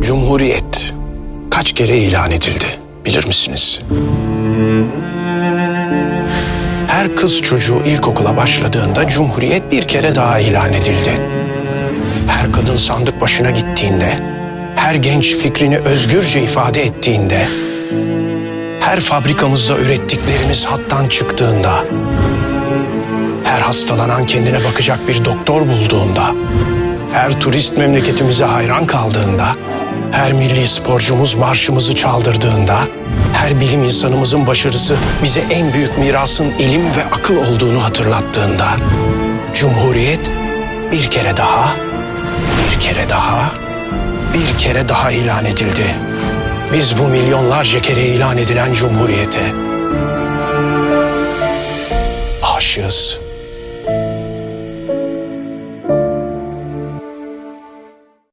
Cumhuriyet kaç kere ilan edildi bilir misiniz? Her kız çocuğu ilkokula başladığında Cumhuriyet bir kere daha ilan edildi. Her kadın sandık başına gittiğinde, her genç fikrini özgürce ifade ettiğinde, her fabrikamızda ürettiklerimiz hattan çıktığında, her hastalanan kendine bakacak bir doktor bulduğunda, her turist memleketimize hayran kaldığında, her milli sporcumuz marşımızı çaldırdığında, her bilim insanımızın başarısı bize en büyük mirasın ilim ve akıl olduğunu hatırlattığında, Cumhuriyet bir kere daha, bir kere daha, bir kere daha ilan edildi. Biz bu milyonlarca kere ilan edilen Cumhuriyete aşığız.